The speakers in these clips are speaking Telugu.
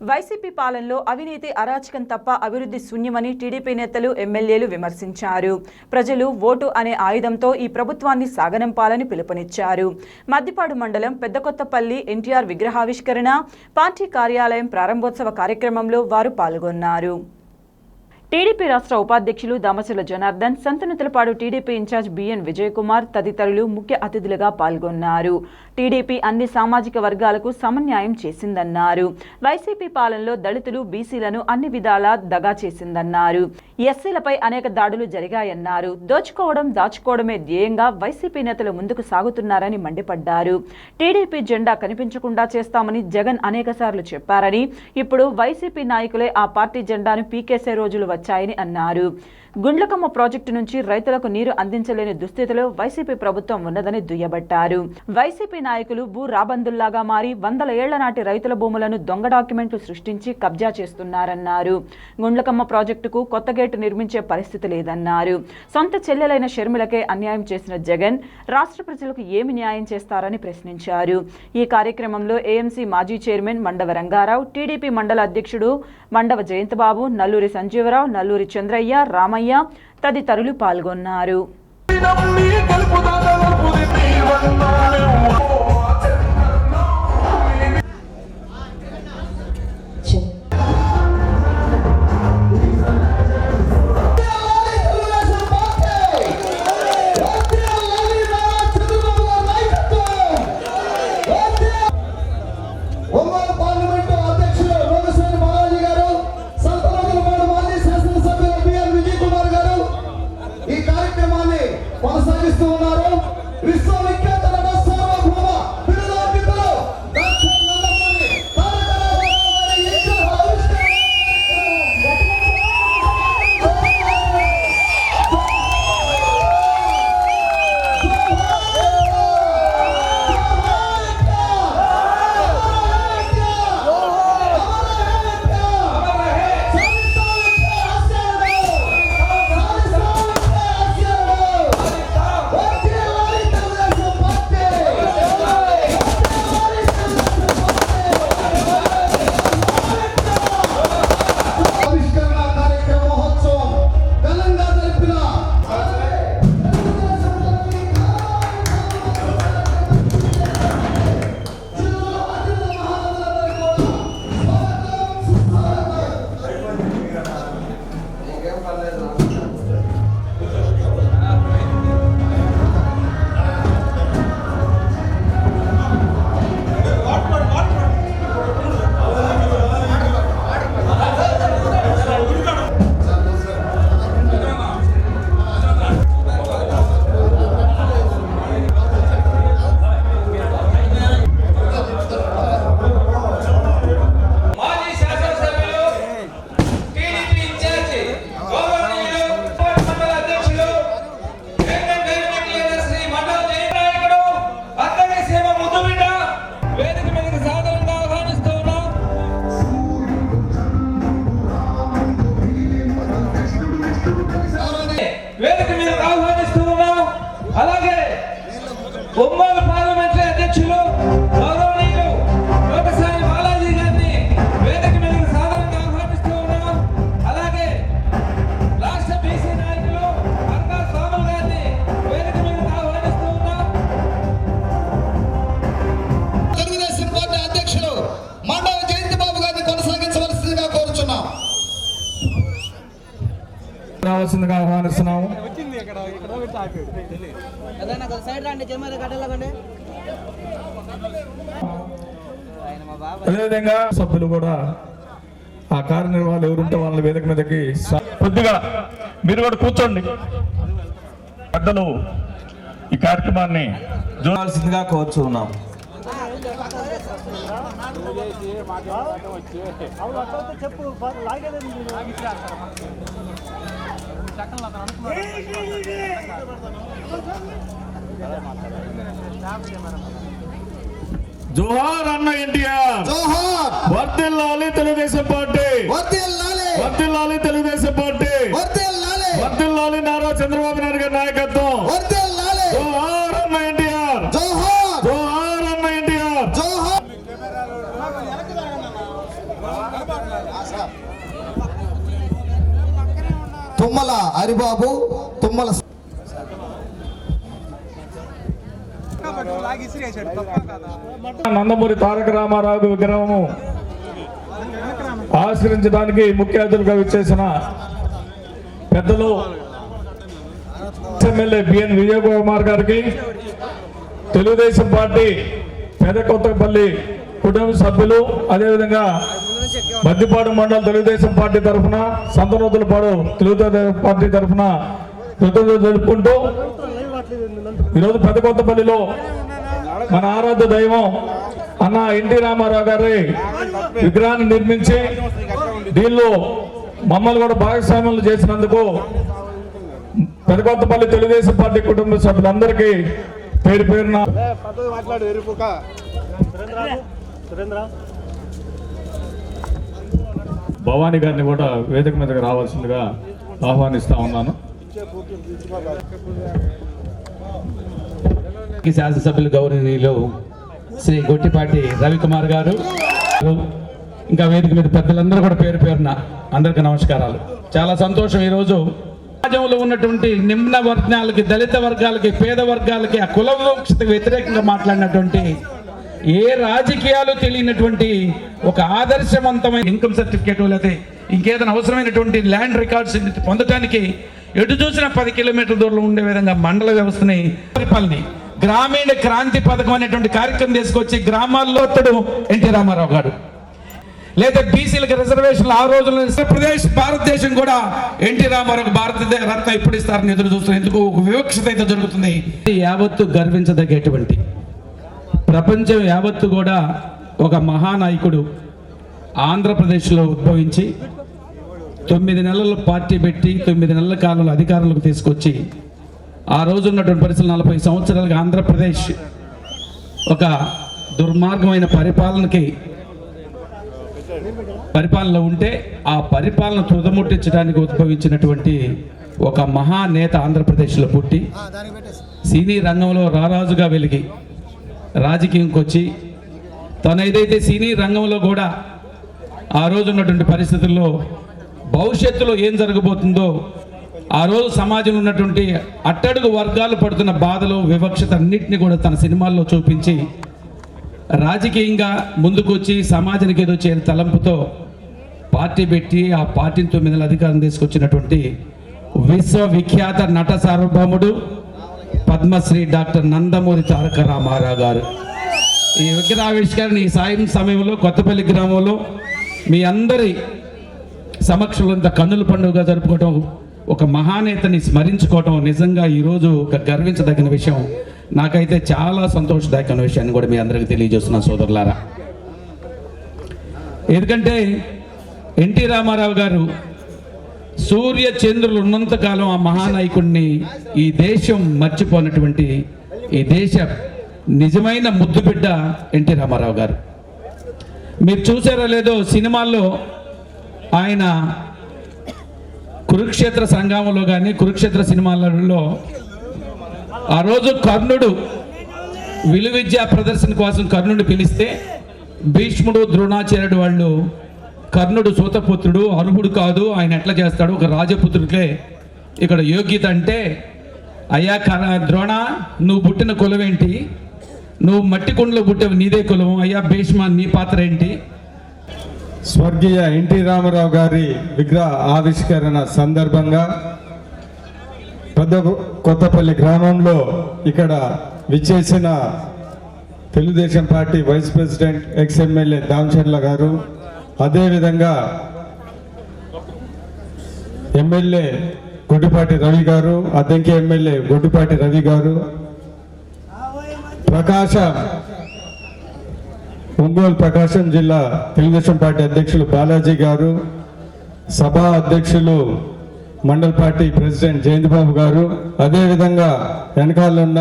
వైసీపీ పాలనలో అవినీతి అరాచకం తప్ప అభివృద్ధి శూన్యమని టీడీపీ నేతలు ఎమ్మెల్యేలు విమర్శించారు. ప్రజలు ఓటు అనే ఆయుధంతో ఈ ప్రభుత్వాన్ని సాగనంపాలని పిలుపునిచ్చారు. మద్దిపాడు మండలం పెద్దకొత్తపల్లి ఎన్టీఆర్ విగ్రహావిష్కరణ పార్టీ కార్యాలయం ప్రారంభోత్సవ కార్యక్రమంలో వారు పాల్గొన్నారు. టీడీపీ రాష్ట్ర ఉపాధ్యక్షులు Damasula Janardhan Santhanuthalapadu TDP incharge B N Vijayakumar తదితరులు ముఖ్య అతిథులుగా పాల్గొన్నారు. టీడీపీ అన్ని సామాజిక వర్గాలకు సమన్యాయం చేసిందన్నారు. వైసీపీ పాలనలో దళితులు బీసీలను అన్ని విధాలా దగా చేసిందన్నారు. ఎస్సీలపై అనేక దాడులు జరిగాయన్నారు. దోచుకోవడం దాచుకోవడమే ధ్యేయంగా వైసీపీ నేతలు ముందుకు సాగుతున్నారని మండిపడ్డారు. టీడీపీ జెండా కనిపించకుండా చేస్తామని జగన్ అనేకసార్లు చెప్పారని ఇప్పుడు వైసీపీ నాయకులే ఆ పార్టీ జెండాను పీకేసే రోజులు వచ్చాయని అన్నారు. గుండ్లకమ్మ ప్రాజెక్టు నుంచి రైతులకు నీరు అందించలేని దుస్థితిలో వైసీపీ ప్రభుత్వం ఉన్నదని దుయ్యబట్టారు. వైసీపీ నాయకులు భూ రాబందుల్లాగా మారి వందల ఏళ్ళ నాటి రైతుల భూములను దొంగ డాక్యుమెంట్లు సృష్టించి కబ్జా చేస్తున్నారన్నారు. గుండ్లకమ్మ ప్రాజెక్టుకు కొత్త గేటు నిర్మించే పరిస్థితి లేదన్నారు. సొంత చెల్లెలైన షర్మిలకే అన్యాయం చేసిన జగన్ రాష్ట్ర ప్రజలకు ఏమి న్యాయం చేస్తారని ప్రశ్నించారు. ఈ కార్యక్రమంలో ఏఎంసీ మాజీ చైర్మన్ మండవ రంగారావు టీడీపీ మండల అధ్యక్షుడు మండవ జయంతబాబు నల్లూరి సంజీవరావు నల్లూరి చంద్రయ్య రామయ్య తదితరులు పాల్గొన్నారు. వేదిక మీదకి ఆహ్వానిస్తూ ఉన్నాం అలాగే ఒంగోలు పార్లమెంటరీ అధ్యక్షులు గౌరవనీయులు లోకసాని బాలాజీ గారిని వేదిక మీదకి సాధారణంగా ఆహ్వానిస్తూ ఉన్నాం అలాగే రాష్ట్ర బీసీ నాయకులు అర్గా స్వాములు గారిని వేదిక మీదకి ఆహ్వానిస్తూ ఉన్నాం తెలుగుదేశం పార్టీ అధ్యక్షులు మండవ జయంతి బాబు గారిని కొనసాగించవలసిందిగా కోరుచున్నాం. రావాల్సిందిగా కొంచెం సైడ్ రండి అదేవిధంగా సభ్యులు కూడా ఆ కార్యనిర్వాహకులు ఎవరుంటే వాళ్ళ వేదిక మీదకి స- కొద్దిగా మీరు కూడా కూర్చోండి. పెద్దలు ఈ కార్యక్రమాన్ని చూడాల్సిందిగా కోరుచున్నాం జోహార్ అన్న ఎన్టీఆర్. జోహార్. వర్దిల్లాలి తెలుగుదేశం పార్టీ. వర్ధిల్లాలి వర్దిల్లాలి తెలుగుదేశం పార్టీ. వర్ధిల్లాలి వర్దిల్లాలి నారా చంద్రబాబు నాయుడు గారి నాయకత్వం. వర్ధిల్లాలి జోహార్ అన్న ఎన్టీఆర్. జోహార్. జోహార్ అన్న ఎన్టీఆర్. జోహార్. తుమ్మల హరిబాబు తుమ్మల నందమూరి తారక రామారావు విగ్రహము ఆశ్రయించడానికి ముఖ్య అతిథులుగా విచ్చేసిన పెద్దలు ఎమ్మెల్యే బిఎన్ విజయకుమార్ గారికి తెలుగుదేశం పార్టీ పెద కొత్తపల్లి కుటుంబ సభ్యులు అదేవిధంగా మద్దిపాడు మండలం తెలుగుదేశం పార్టీ తరఫున సంతనూతులపాడు తెలుగుదేశం పార్టీ తరఫున కృతజ్ఞతలు తెలుపుకుంటూ ఈరోజు పెద్ద కొత్తపల్లిలో మన ఆరాధ్య దైవం అన్న ఎన్టీ రామారావు గారి విగ్రహాన్ని నిర్మించి దీనిలో మమ్మల్ని కూడా భాగస్వామ్యం చేసినందుకు పెదకొత్తపల్లి తెలుగుదేశం పార్టీ కుటుంబ సభ్యులందరికీ పేరు పేరున భవానీ గారిని కూడా వేదిక మీదకి రావాల్సిందిగా ఆహ్వానిస్తా ఉన్నాను. శాసనసభ్యులు గౌరవనీయులు శ్రీ గొట్టిపాటి రవికుమార్ గారు ఇంకా వేదిక మీద పెద్దలందరూ కూడా పేరు పేరున అందరికీ నమస్కారాలు. చాలా సంతోషం ఈరోజు. సమాజంలో ఉన్నటువంటి నిమ్న వర్గాలకి దళిత వర్గాలకి పేద వర్గాలకి ఆ కుల వివక్షతకు వ్యతిరేకంగా మాట్లాడినటువంటి ఏ రాజకీయాలు తెలియనటువంటి ఒక ఆదర్శవంతమైన ఇన్కమ్ సర్టిఫికేట్ లేకపోతే ఇంకేదైనా అవసరమైనటువంటి ల్యాండ్ రికార్డ్స్ పొందడానికి ఎటు చూసినా పది కిలోమీటర్ల దూరంలో ఉండే విధంగా మండల వ్యవస్థని పరిపాలన గ్రామీణ క్రాంతి పథకం అనేటువంటి కార్యక్రమం తీసుకొచ్చి గ్రామాల్లో అతడు ఎన్టీ రామారావు గారు. లేదా బీసీలకు రిజర్వేషన్లు ఆ రోజుల్లో ప్రదేశ్ భారతదేశం కూడా ఎన్టీ రామారావు భారతదేశ రత్న ఇప్పుడు ఇస్తారని ఎదురు చూస్తున్నారు ఎందుకు? వివక్షత అయితే జరుగుతుంది యావత్తు గర్వించదగ్గటువంటి ప్రపంచం యావత్తు కూడా ఒక మహానాయకుడు ఆంధ్రప్రదేశ్లో ఉద్భవించి తొమ్మిది నెలలు పార్టీ పెట్టి తొమ్మిది నెలల కాలంలో అధికారంలోకి తీసుకొచ్చి ఆ రోజు ఉన్నటువంటి పరిస్థితులు నలభై సంవత్సరాలుగా ఆంధ్రప్రదేశ్ ఒక దుర్మార్గమైన పరిపాలనకి పరిపాలనలో ఉంటే ఆ పరిపాలన తుదముట్టించడానికి ఉద్భవించినటువంటి ఒక మహానేత ఆంధ్రప్రదేశ్లో పుట్టి సినీ రంగంలో రారాజుగా వెలిగి రాజకీయంకి వచ్చి తను ఏదైతే సినీ రంగంలో కూడా ఆ రోజు ఉన్నటువంటి పరిస్థితుల్లో భవిష్యత్తులో ఏం జరగబోతుందో ఆ రోజు సమాజంలో ఉన్నటువంటి అట్టడుగు వర్గాలు పడుతున్న బాధలు వివక్షత అన్నింటినీ కూడా తన సినిమాల్లో చూపించి రాజకీయంగా ముందుకొచ్చి సమాజానికి ఏదో చేయని తలంపుతో పార్టీ పెట్టి ఆ పార్టీని తొమ్మిది అధికారం తీసుకొచ్చినటువంటి విశ్వవిఖ్యాత నట సార్వభౌముడు పద్మశ్రీ డాక్టర్ నందమూరి తారక రామారావు గారు. ఈ విగ్రహావిష్కరణ ఈ సాయం సమయంలో కొత్తపల్లి గ్రామంలో మీ అందరి సమక్షంలో ఇంత కన్నుల జరుపుకోవటం ఒక మహానేతని స్మరించుకోవటం నిజంగా ఈరోజు ఒక గర్వించదగిన విషయం. నాకైతే చాలా సంతోషదాయకమైన విషయాన్ని కూడా మీ అందరికీ తెలియజేస్తున్నా సోదరులారా. ఎందుకంటే ఎన్టీ రామారావు గారు సూర్య చంద్రులు ఉన్నంతకాలం ఆ మహానాయకుడిని ఈ దేశం మర్చిపోయినటువంటి ఈ దేశ నిజమైన ముద్దుబిడ్డ ఎన్టీ రామారావు గారు. మీరు చూసారో లేదో సినిమాల్లో ఆయన కురుక్షేత్ర సంగ్రామంలో కానీ కురుక్షేత్ర సినిమాలలో ఆ రోజు కర్ణుడు విలువిద్యా ప్రదర్శన కోసం కర్ణుడు పిలిస్తే భీష్ముడు ద్రోణాచార్యుడు వాళ్ళు కర్ణుడు సూతపుత్రుడు అర్హుడు కాదు ఆయన ఎట్లా చేస్తాడు? ఒక రాజపుత్రుడికే ఇక్కడ యోగ్యత అంటే అయ్యా కర- ద్రోణ నువ్వు పుట్టిన కులం ఏంటి? నువ్వు మట్టి కుండలో పుట్టావు నీదే కులం. అయ్యా భీష్మ నీ పాత్ర ఏంటి? స్వర్గీయ ఎన్టీ రామారావు గారి విగ్రహ ఆవిష్కరణ సందర్భంగా పెద్ద కొత్తపల్లి గ్రామంలో ఇక్కడ విచ్చేసిన Telugu Desam party vice president ex MLA Damacharla garu అదేవిధంగా ఎమ్మెల్యే గుడ్డిపాటి రవి గారు అద్దెంకి ఎమ్మెల్యే గొడ్డుపాటి రవి గారు ప్రకాశం ఒంగోలు ప్రకాశం జిల్లా తెలుగుదేశం పార్టీ అధ్యక్షులు బాలాజీ గారు సభా అధ్యక్షులు మండల్ పార్టీ ప్రెసిడెంట్ జయంతిబాబు గారు అదేవిధంగా వెనకాలన్న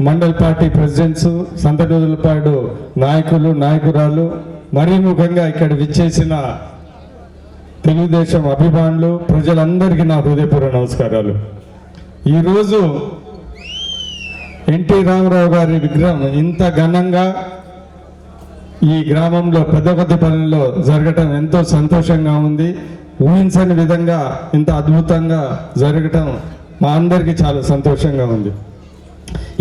మండల్ పార్టీ ప్రెసిడెంట్స్ సంతనూరులపాడు నాయకులు నాయకురాలు మరీ ముఖ్యంగా ఇక్కడ విచ్చేసిన తెలుగుదేశం అభిమానులు ప్రజలందరికీ నా హృదయపూర్వ నమస్కారాలు. ఈరోజు ఎన్టీ రామారావు గారి విగ్రహం ఇంత ఘనంగా ఈ గ్రామంలో పెద్ద కొద్ది పనుల్లో జరగటం ఎంతో సంతోషంగా ఉంది. ఊహించని విధంగా ఇంత అద్భుతంగా జరగటం మా అందరికీ చాలా సంతోషంగా ఉంది.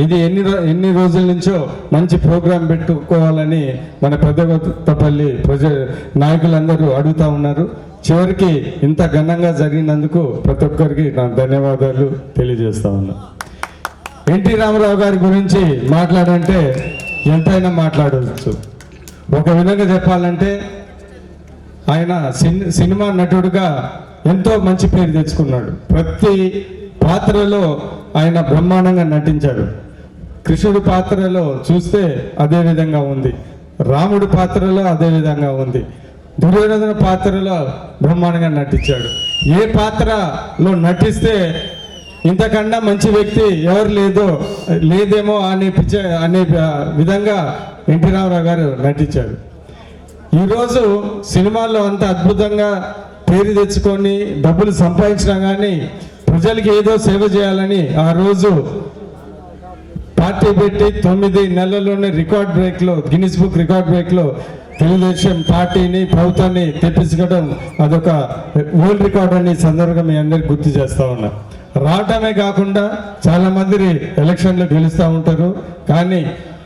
ఇది ఎన్ని ఎన్ని రోజుల నుంచో మంచి ప్రోగ్రాం పెట్టుకోవాలని మన పెద్దగొత్తపల్లి ప్రజ నాయకులందరూ అడుగుతా ఉన్నారు. చివరికి ఇంత ఘనంగా జరిగినందుకు ప్రతి ఒక్కరికి నా ధన్యవాదాలు తెలియజేస్తా ఉన్నా. ఎన్టీ రామారావు గారి గురించి మాట్లాడంటే ఎంతైనా మాట్లాడవచ్చు ఒక విధంగా చెప్పాలంటే ఆయన సిన్- సినిమా నటుడుగా ఎంతో మంచి పేరు తెచ్చుకున్నాడు. ప్రతి పాత్రలో ఆయన బ్రహ్మాండంగా నటించాడు. కృష్ణుడి పాత్రలో చూస్తే అదే విధంగా ఉంది. రాముడి పాత్రలో అదే విధంగా ఉంది. దుర్యోధన పాత్రలో బ్రహ్మాండంగా నటించాడు. ఏ పాత్రలో నటిస్తే ఇంతకన్నా మంచి వ్యక్తి ఎవరు లేదో లేదేమో అనే పిచ్చ అనే విధంగా ఎన్టీ రామారావు గారు నటించారు. ఈరోజు సినిమాల్లో అంత అద్భుతంగా పేరు తెచ్చుకొని డబ్బులు సంపాదించినా కానీ ప్రజలకి ఏదో సేవ చేయాలని ఆ రోజు పార్టీ పెట్టి తొమ్మిది నెలల్లోనే రికార్డ్ బ్రేక్లో గిన్నిస్ బుక్ రికార్డ్ బ్రేక్లో తెలుగుదేశం పార్టీని ప్రభుత్వాన్ని తెప్పించుకోవడం అదొక వరల్డ్ రికార్డ్ అని సందర్భంగా మీ అందరికి గుర్తు చేస్తూ ఉన్నా. రావటమే కాకుండా చాలా మంది ఎలక్షన్లో గెలుస్తూ ఉంటారు. కానీ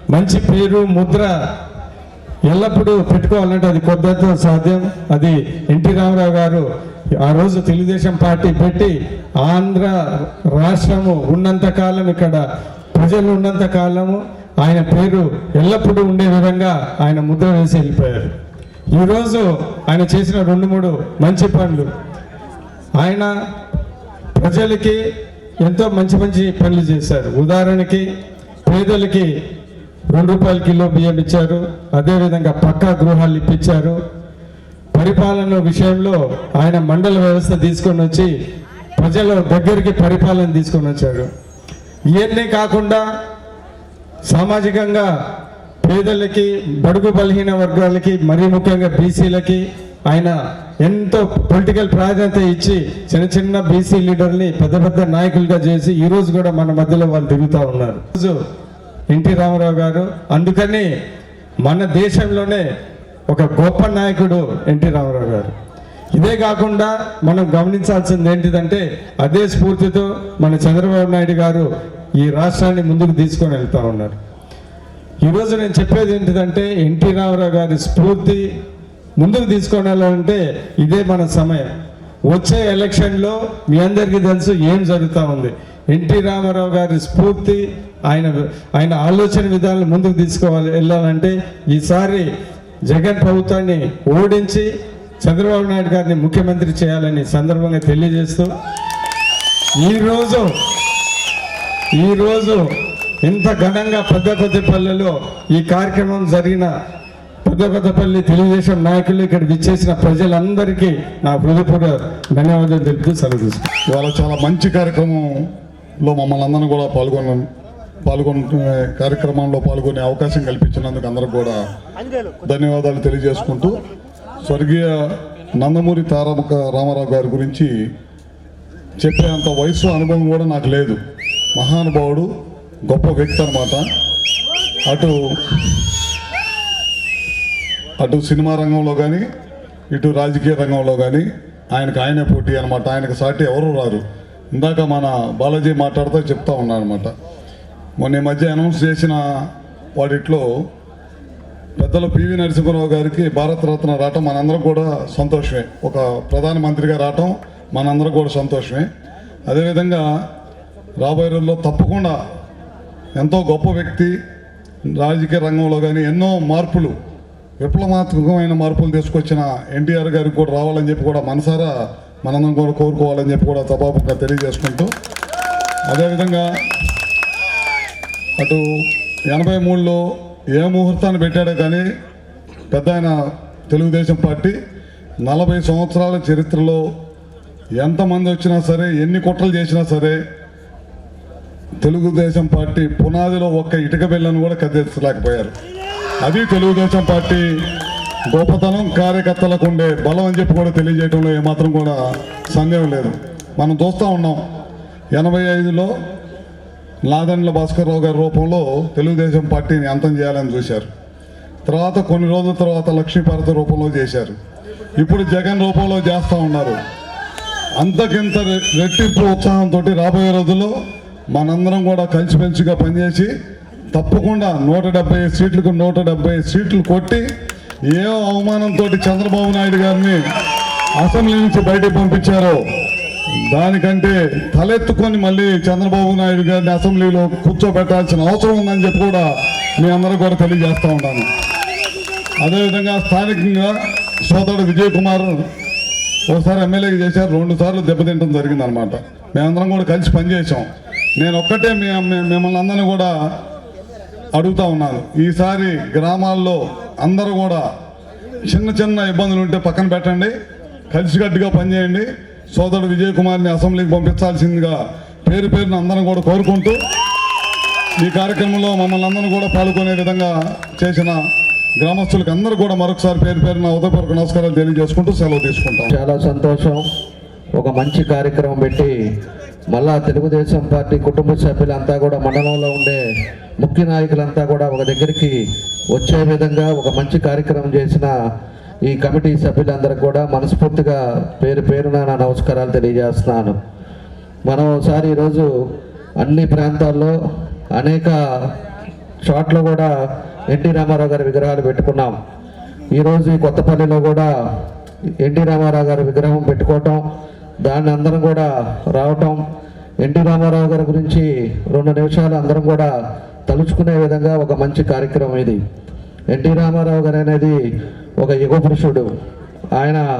మంచి పేరు ముద్ర ఎల్లప్పుడూ పెట్టుకోవాలంటే అది కొద్దితో సాధ్యం. అది ఎన్టీ రామారావు గారు ఆ రోజు తెలుగుదేశం పార్టీ పెట్టి ఆంధ్ర రాష్ట్రము ఉన్నంత కాలం ఇక్కడ ప్రజలు ఉన్నంత కాలము ఆయన పేరు ఎల్లప్పుడూ ఉండే విధంగా ఆయన ముద్ర వేసి వెళ్ళిపోయారు. ఈరోజు ఆయన చేసిన రెండు మూడు మంచి పనులు. ఆయన ప్రజలకి ఎంతో మంచి మంచి పనులు చేశారు. ఉదాహరణకి పేదలకి రెండు రూపాయల కిలో బియ్యం ఇచ్చారు. అదేవిధంగా పక్కా గృహాలు ఇప్పించారు. పరిపాలన విషయంలో ఆయన మండల వ్యవస్థ తీసుకొని వచ్చి ప్రజల దగ్గరికి పరిపాలన తీసుకొని వచ్చాడు ఇవన్నీ కాకుండా సామాజికంగా పేదలకి బడుగు బలహీన వర్గాలకి మరీ ముఖ్యంగా బీసీలకి ఆయన ఎంతో పొలిటికల్ ప్రాధాన్యత ఇచ్చి చిన్న చిన్న బీసీ లీడర్ని పెద్ద పెద్ద నాయకులుగా చేసి ఈరోజు కూడా మన మధ్యలో వాళ్ళు తిరుగుతూ ఉన్నారు. రోజు ఎన్టీ రామారావు గారు అందుకని మన దేశంలోనే ఒక గొప్ప నాయకుడు ఎన్టీ రామారావు గారు. ఇదే కాకుండా మనం గమనించాల్సింది ఏంటిదంటే అదే స్ఫూర్తితో మన చంద్రబాబు నాయుడు గారు ఈ రాష్ట్రాన్ని ముందుకు తీసుకొని వెళ్తా ఉన్నారు. ఈరోజు నేను చెప్పేది ఏంటిదంటే ఎన్టీ రామారావు గారి స్ఫూర్తి ముందుకు తీసుకొని వెళ్ళాలంటే ఇదే మన సమయం. వచ్చే ఎలక్షన్లో మీ అందరికీ తెలుసు ఏం జరుగుతూ ఉంది. ఎన్టీ రామారావు గారి స్ఫూర్తి ఆయన ఆయన ఆలోచన విధానాలు ముందుకు తీసుకోవాలి వెళ్ళాలంటే ఈసారి జగన్ ప్రభుత్వాన్ని ఓడించి చంద్రబాబు నాయుడు గారిని ముఖ్యమంత్రి చేయాలని సందర్భంగా తెలియజేస్తూ ఈరోజు ఈరోజు ఇంత ఘనంగా పెద్ద కొత్తపల్లిలో ఈ కార్యక్రమం జరిగిన పెద్ద కొత్తపల్లి తెలుగుదేశం నాయకులు ఇక్కడ విచ్చేసిన ప్రజలందరికీ నా హృదయపూర్వ ధన్యవాదాలు తెలుపుతూ సెలవు ఇవాళ చాలా మంచి కార్యక్రమంలో మమ్మల్ని అందరం కూడా పాల్గొన్న పాల్గొనే కార్యక్రమంలో పాల్గొనే అవకాశం కల్పించినందుకు అందరికి కూడా ధన్యవాదాలు తెలియజేసుకుంటూ స్వర్గీయ నందమూరి తారక రామారావు గారి గురించి చెప్పేంత వయసు అనుభవం కూడా నాకు లేదు. మహానుభావుడు గొప్ప వ్యక్తి అనమాట అటు అటు సినిమా రంగంలో కానీ ఇటు రాజకీయ రంగంలో కానీ ఆయనకు ఆయనే పోటీ అనమాట ఆయనకు సాటి ఎవరు రారు. ఇందాక మన బాలాజీ మాట్లాడుతూ చెప్తా ఉన్నాడు అనమాట మొన్న ఈ మధ్య అనౌన్స్ చేసిన వాటిట్లో పెద్దలు పివి నరసింహరావు గారికి భారతరత్న రావటం మనందరం కూడా సంతోషమే. ఒక ప్రధానమంత్రిగా రావటం మనందరం కూడా సంతోషమే. అదేవిధంగా రాబోయే రోజుల్లో తప్పకుండా ఎంతో గొప్ప వ్యక్తి రాజకీయ రంగంలో కానీ ఎన్నో మార్పులు విప్లవాత్మకమైన మార్పులు తీసుకొచ్చిన ఎన్టీఆర్ గారికి కూడా రావాలని చెప్పి కూడా మనసారా మనందరం కూడా కోరుకోవాలని చెప్పి కూడా సభాపంగా తెలియజేసుకుంటూ అదేవిధంగా అటు ఎనభై మూడులో ఏ ముహూర్తాన్ని పెట్టాడో కానీ పెద్ద ఆయన తెలుగుదేశం పార్టీ నలభై సంవత్సరాల చరిత్రలో ఎంతమంది వచ్చినా సరే ఎన్ని కుట్రలు చేసినా సరే తెలుగుదేశం పార్టీ పునాదిలో ఒక్క ఇటుక బిల్లను కూడా కదిలించలేకపోయారు. అది తెలుగుదేశం పార్టీ గొప్పతనం కార్యకర్తలకు ఉండే బలం అని చెప్పి కూడా తెలియజేయడంలో ఏమాత్రం కూడా సందేహం లేదు. మనం చూస్తూ ఉన్నాం ఎనభై ఐదులో నాదెండ్ల భాస్కర్రావు గారి రూపంలో తెలుగుదేశం పార్టీని అంతం చేయాలని చూశారు. తర్వాత కొన్ని రోజుల తర్వాత లక్ష్మీపార్వతి రూపంలో చేశారు. ఇప్పుడు జగన్ రూపంలో చేస్తూ ఉన్నారు. అంతకింత రెట్టింపు ఉత్సాహంతో రాబోయే రోజుల్లో మనందరం కూడా కలిసిమెలిసిగా పనిచేసి తప్పకుండా నూట డెబ్బై సీట్లకు నూట డెబ్బై సీట్లు కొట్టి ఏ అవమానంతో చంద్రబాబు నాయుడు గారిని అసెంబ్లీ నుంచి బయటకు పంపించారో దానికంటే తలెత్తుకొని మళ్ళీ చంద్రబాబు నాయుడు గారిని అసెంబ్లీలో కూర్చోబెట్టాల్సిన అవసరం ఉందని చెప్పి కూడా మీ అందరూ కూడా తెలియజేస్తూ ఉంటాను. అదేవిధంగా స్థానికంగా సోదరుడు విజయ్ కుమార్ ఒకసారి ఎమ్మెల్యేగా చేశారు రెండు సార్లు దెబ్బతింటం జరిగింది అనమాట మేమందరం కూడా కలిసి పనిచేసాం నేను ఒక్కటే మీ మిమ్మల్ని అందరినీ కూడా అడుగుతా ఉన్నాను ఈసారి గ్రామాల్లో అందరూ కూడా చిన్న చిన్న ఇబ్బందులు ఉంటే పక్కన పెట్టండి కలిసికట్టుగా పనిచేయండి. సోదరుడు విజయ్ కుమార్ని అసెంబ్లీకి పంపించాల్సిందిగా పేరు పేరున అందరం కూడా కోరుకుంటూ ఈ కార్యక్రమంలో మమ్మల్ని అందరూ కూడా పాల్గొనే విధంగా చేసిన గ్రామస్తులకు అందరూ కూడా మరొకసారి పేరు పేరున ఉదయపూర్వక నమస్కారాలు తెలియజేసుకుంటూ సెలవు తీసుకుంటాం. చాలా సంతోషం. ఒక మంచి కార్యక్రమం పెట్టి మళ్ళా తెలుగుదేశం పార్టీ కుటుంబ సభ్యులంతా కూడా మండలంలో ఉండే ముఖ్య నాయకులంతా కూడా ఒక దగ్గరికి వచ్చే విధంగా ఒక మంచి కార్యక్రమం చేసిన ఈ కమిటీ సభ్యులందరికీ కూడా మనస్ఫూర్తిగా పేరు పేరున నా నమస్కారాలు తెలియజేస్తున్నాను. మనం ఒకసారి ఈరోజు అన్ని ప్రాంతాల్లో అనేక చోట్ల కూడా ఎన్టీ రామారావు గారి విగ్రహాలు పెట్టుకున్నాం. ఈరోజు ఈ కొత్తపల్లిలో కూడా ఎన్టీ రామారావు గారి విగ్రహం పెట్టుకోవటం దాన్ని అందరం కూడా రావటం ఎన్టీ రామారావు గారి గురించి రెండు నిమిషాలు అందరం కూడా తలుచుకునే విధంగా ఒక మంచి కార్యక్రమం ఇది. ఎన్టీ రామారావు గారు అనేది ఒక యుగ పురుషుడు. ఆయన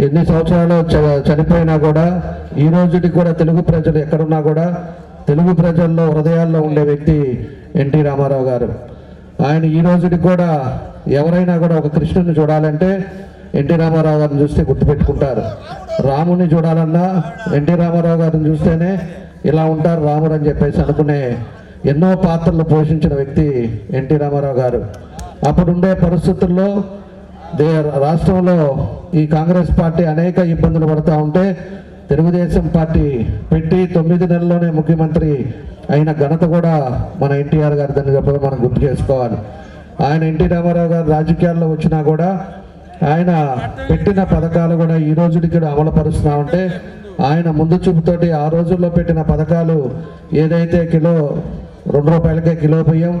ఎన్ని సంవత్సరాలు చ- చనిపోయినా కూడా ఈ రోజుకి కూడా తెలుగు ప్రజలు ఎక్కడున్నా కూడా తెలుగు ప్రజల్లో హృదయాల్లో ఉండే వ్యక్తి ఎన్టీ రామారావు గారు. ఆయన ఈ రోజుకి కూడా ఎవరైనా కూడా ఒక కృష్ణుని చూడాలంటే ఎన్టీ రామారావు గారిని చూస్తే గుర్తుపెట్టుకుంటారు. రాముని చూడాలన్నా ఎన్టీ రామారావు గారిని చూస్తేనే ఇలా ఉంటారు రాముడు అని చెప్పేసి అనుకునే ఎన్నో పాత్రలు పోషించిన వ్యక్తి ఎన్టీ రామారావు గారు. అప్పుడుండే పరిస్థితుల్లో రాష్ట్రంలో ఈ కాంగ్రెస్ పార్టీ అనేక ఇబ్బందులు పడుతూ ఉంటే తెలుగుదేశం పార్టీ పెట్టి తొమ్మిది నెలల్లోనే ముఖ్యమంత్రి అయిన ఘనత కూడా మన ఎన్టీఆర్ గారి దాన్ని చెప్పడం మనం గుర్తు చేసుకోవాలి. ఆయన ఎన్టీ రామారావు గారు రాజకీయాల్లో వచ్చినా కూడా ఆయన పెట్టిన పథకాలు కూడా ఈ రోజుకి కూడా అమలు ఉంటే ఆయన ముందు చూపుతోటి ఆ రోజుల్లో పెట్టిన పథకాలు ఏదైతే కిలో రెండు రూపాయలకే కిలో బియ్యం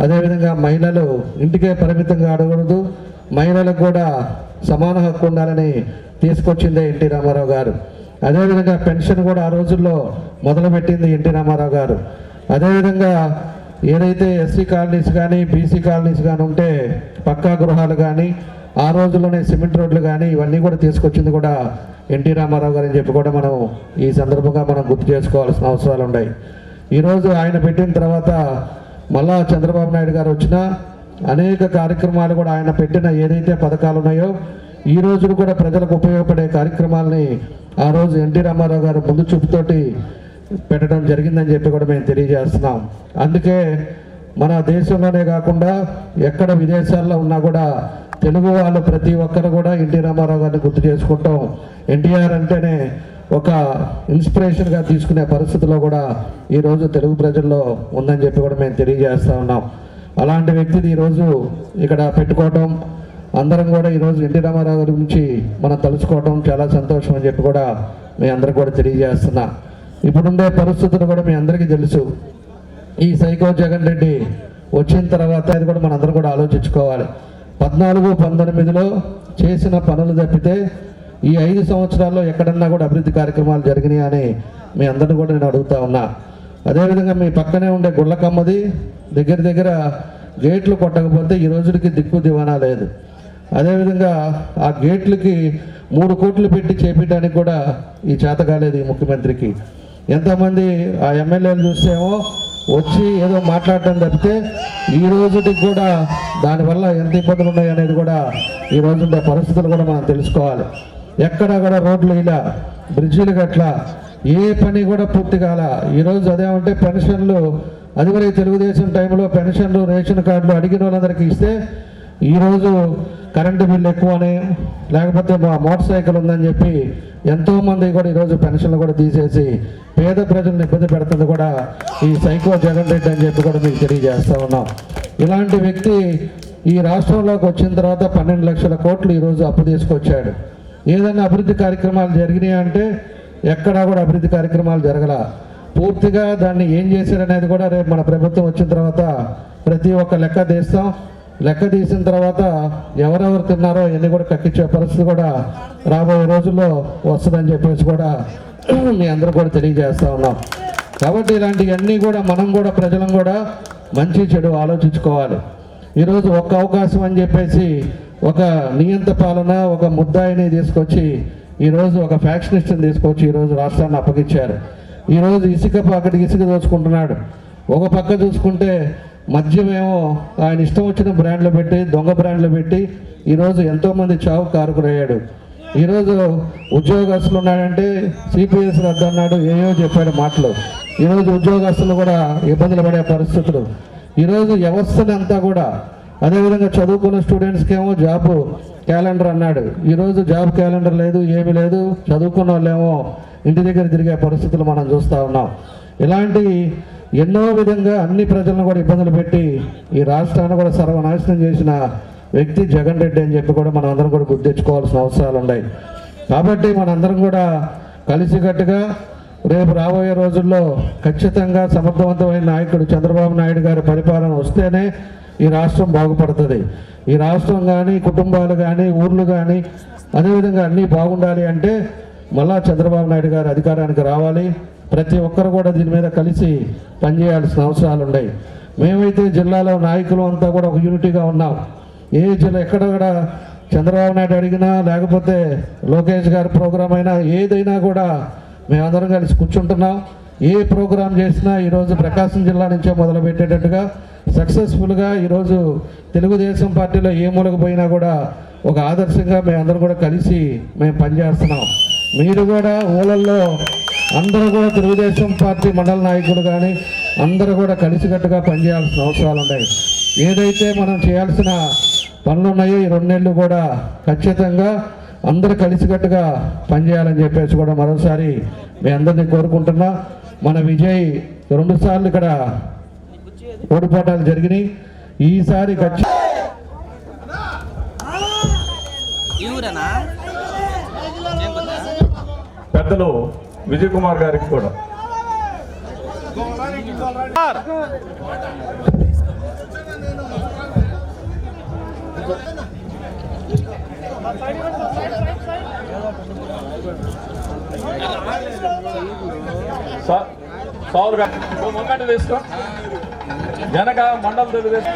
అదేవిధంగా మహిళలు ఇంటికే పరిమితంగా అడగకూడదు మహిళలకు కూడా సమాన హక్కు ఉండాలని తీసుకొచ్చిందే ఎన్టీ రామారావు గారు. అదేవిధంగా పెన్షన్ కూడా ఆ రోజుల్లో మొదలుపెట్టింది ఎన్టీ రామారావు గారు. అదేవిధంగా ఏదైతే ఎస్సీ కాలనీస్ కానీ బీసీ కాలనీస్ కానీ ఉంటే పక్కా గృహాలు కానీ ఆ రోజుల్లోనే సిమెంట్ రోడ్లు కానీ ఇవన్నీ కూడా తీసుకొచ్చింది కూడా ఎన్టీ రామారావు గారు అని చెప్పి కూడా మనం ఈ సందర్భంగా మనం గుర్తు చేసుకోవాల్సిన అవసరాలు ఉన్నాయి ఈరోజు ఆయన పెట్టిన తర్వాత మళ్ళా చంద్రబాబు నాయుడు గారు వచ్చిన అనేక కార్యక్రమాలు కూడా ఆయన పెట్టిన ఏదైతే పథకాలు ఉన్నాయో ఈ రోజు కూడా ప్రజలకు ఉపయోగపడే కార్యక్రమాలని ఆ రోజు ఎన్టీ రామారావు గారు ముందు చూపుతోటి పెట్టడం జరిగిందని చెప్పి కూడా మేము తెలియజేస్తున్నాం. అందుకే మన దేశంలోనే కాకుండా ఎక్కడ విదేశాల్లో ఉన్నా కూడా తెలుగు వాళ్ళు ప్రతి ఒక్కరు కూడా ఎన్టీ రామారావు గారిని గుర్తు చేసుకుంటాం. ఎన్టీఆర్ అంటేనే ఒక ఇన్స్పిరేషన్గా తీసుకునే పరిస్థితిలో కూడా ఈరోజు తెలుగు ప్రజల్లో ఉందని చెప్పి కూడా మేము తెలియజేస్తూ ఉన్నాం. అలాంటి వ్యక్తిని ఈరోజు ఇక్కడ పెట్టుకోవటం అందరం కూడా ఈరోజు ఎన్టీ రామారావు గారి గురించి మనం తలుచుకోవటం చాలా సంతోషం అని చెప్పి కూడా మీ అందరికి కూడా తెలియజేస్తున్నా. ఇప్పుడుండే పరిస్థితులు కూడా మీ అందరికీ తెలుసు. ఈ సైకో జగన్ రెడ్డి వచ్చిన తర్వాత అది కూడా మనందరం కూడా ఆలోచించుకోవాలి. పద్నాలుగు పంతొమ్మిదిలో చేసిన పనులు తప్పితే ఈ ఐదు సంవత్సరాల్లో ఎక్కడన్నా కూడా అభివృద్ధి కార్యక్రమాలు జరిగినాయి అని మీ అందరిని కూడా నేను అడుగుతా ఉన్నా. అదేవిధంగా మీ పక్కనే ఉండే గుళ్ళకమ్మది దగ్గర దగ్గర గేట్లు కొట్టకపోతే ఈ రోజుకి దిక్కు దివానా లేదు. అదేవిధంగా ఆ గేట్లకి మూడు కోట్లు పెట్టి చేపించడానికి కూడా ఈ చేత కాలేదు ఈ ముఖ్యమంత్రికి. ఎంతమంది ఆ ఎమ్మెల్యేలు చూస్తేమో వచ్చి ఏదో మాట్లాడటం తప్పితే ఈ రోజుకి కూడా దానివల్ల ఎంత ఇబ్బందులు ఉన్నాయి అనేది కూడా ఈ రోజు ఉండే పరిస్థితులు కూడా మనం తెలుసుకోవాలి. ఎక్కడ కూడా రోడ్లు ఇలా బ్రిడ్జీలు గట్లా ఏ పని కూడా పూర్తి కాల. ఈరోజు అదేమంటే పెన్షన్లు అది తెలుగుదేశం టైంలో పెన్షన్లు రేషన్ కార్డులు అడిగిన వాళ్ళందరికీ ఇస్తే ఈరోజు కరెంటు బిల్లు ఎక్కువని లేకపోతే మా మోటార్ సైకిల్ ఉందని చెప్పి ఎంతోమంది కూడా ఈరోజు పెన్షన్లు కూడా తీసేసి పేద ప్రజలను ఇబ్బంది పెడుతుంది కూడా ఈ సైకో జగన్ రెడ్డి అని చెప్పి కూడా మీకు తెలియజేస్తా ఉన్నాం. ఇలాంటి వ్యక్తి ఈ రాష్ట్రంలోకి వచ్చిన తర్వాత పన్నెండు లక్షల కోట్లు ఈరోజు అప్పు తీసుకొచ్చాడు. ఏదైనా అభివృద్ధి కార్యక్రమాలు జరిగినాయి అంటే ఎక్కడా కూడా అభివృద్ధి కార్యక్రమాలు జరగల. పూర్తిగా దాన్ని ఏం చేశారనేది కూడా రేపు మన ప్రభుత్వం వచ్చిన తర్వాత ప్రతి ఒక్క లెక్క తీస్తాం. లెక్క తీసిన తర్వాత ఎవరెవరు తిన్నారో ఇవన్నీ కూడా కక్కించే పరిస్థితి కూడా రాబోయే రోజుల్లో వస్తుందని చెప్పేసి కూడా మీ అందరూ కూడా తెలియజేస్తూ ఉన్నాం. కాబట్టి ఇలాంటివన్నీ కూడా మనం కూడా ప్రజలం కూడా మంచి చెడు ఆలోచించుకోవాలి. ఈరోజు ఒక్క అవకాశం అని చెప్పేసి ఒక నియంత పాలన ఒక ముద్దాయిని తీసుకొచ్చి ఈరోజు ఒక ఫ్యాక్షనిస్ట్ని తీసుకొచ్చి ఈరోజు రాష్ట్రాన్ని అప్పగించారు. ఈరోజు ఇసుక అక్కడికి ఇసుక దోచుకుంటున్నాడు. ఒక పక్క చూసుకుంటే మద్యమేమో ఆయన ఇష్టం వచ్చిన బ్రాండ్లు పెట్టి దొంగ బ్రాండ్లు పెట్టి ఈరోజు ఎంతోమంది చావు కారుకురయ్యాడు. ఈరోజు ఉద్యోగస్తులు ఉన్నాడంటే సిపిఎస్ రద్దన్నాడు ఏయో చెప్పాడు మాటలు. ఈరోజు ఉద్యోగస్తులు కూడా ఇబ్బందులు పడే పరిస్థితులు. ఈరోజు వ్యవస్థనంతా కూడా అదేవిధంగా చదువుకున్న స్టూడెంట్స్కి ఏమో జాబ్ క్యాలెండర్ అన్నాడు. ఈరోజు జాబ్ క్యాలెండర్ లేదు ఏమీ లేదు. చదువుకున్న వాళ్ళేమో ఇంటి దగ్గర తిరిగే పరిస్థితులు మనం చూస్తూ ఉన్నాం. ఇలాంటి ఎన్నో విధంగా అన్ని ప్రజలను కూడా ఇబ్బందులు పెట్టి ఈ రాష్ట్రాన్ని కూడా సర్వనాశనం చేసిన వ్యక్తి జగన్ రెడ్డి అని చెప్పి కూడా మనం అందరం కూడా గుర్తించుకోవాల్సిన అవసరాలు ఉన్నాయి. కాబట్టి మనందరం కూడా కలిసికట్టుగా రేపు రాబోయే రోజుల్లో ఖచ్చితంగా సమర్థవంతమైన నాయకుడు చంద్రబాబు నాయుడు గారి పరిపాలన వస్తేనే ఈ రాష్ట్రం బాగుపడుతుంది. ఈ రాష్ట్రం కానీ కుటుంబాలు కానీ ఊర్లు కానీ అదేవిధంగా అన్నీ బాగుండాలి అంటే మళ్ళా చంద్రబాబు నాయుడు గారు అధికారానికి రావాలి. ప్రతి ఒక్కరు కూడా దీని మీద కలిసి పనిచేయాల్సిన అవసరాలు ఉన్నాయి. మేమైతే జిల్లాలో నాయకులు అంతా కూడా ఒక యూనిటీగా ఉన్నాం. ఏ జిల్లా ఎక్కడ కూడా చంద్రబాబు నాయుడు అడిగినా లేకపోతే లోకేష్ గారి ప్రోగ్రాం అయినా ఏదైనా కూడా మేమందరం కలిసి కూర్చుంటున్నాం. ఏ ప్రోగ్రాం చేసినా ఈరోజు ప్రకాశం జిల్లా నుంచే మొదలు పెట్టేటట్టుగా సక్సెస్ఫుల్గా ఈరోజు తెలుగుదేశం పార్టీలో ఏ మూలకు పోయినా కూడా ఒక ఆదర్శంగా మేమందరం కూడా కలిసి మేము పనిచేస్తున్నాం. మీరు కూడా ఊళ్ళల్లో అందరూ కూడా తెలుగుదేశం పార్టీ మండల నాయకులు కానీ అందరూ కూడా కలిసికట్టుగా పనిచేయాల్సిన అవసరాలు ఉన్నాయి. ఏదైతే మనం చేయాల్సిన పనులు ఉన్నాయో ఈ రెండేళ్ళు కూడా ఖచ్చితంగా అందరూ కలిసికట్టుగా పనిచేయాలని చెప్పేసి కూడా మరోసారి మీ అందరినీ కోరుకుంటున్నా. మన విజయ్ రెండుసార్లు ఇక్కడ ఓడిపోవటాలు జరిగినాయి. ఈసారి పెద్దలు విజయ్ కుమార్ గారికి కూడా. సా- సావులు గారు ముంగట తీసుకో. వెనక మండలం తెలుగుదేశం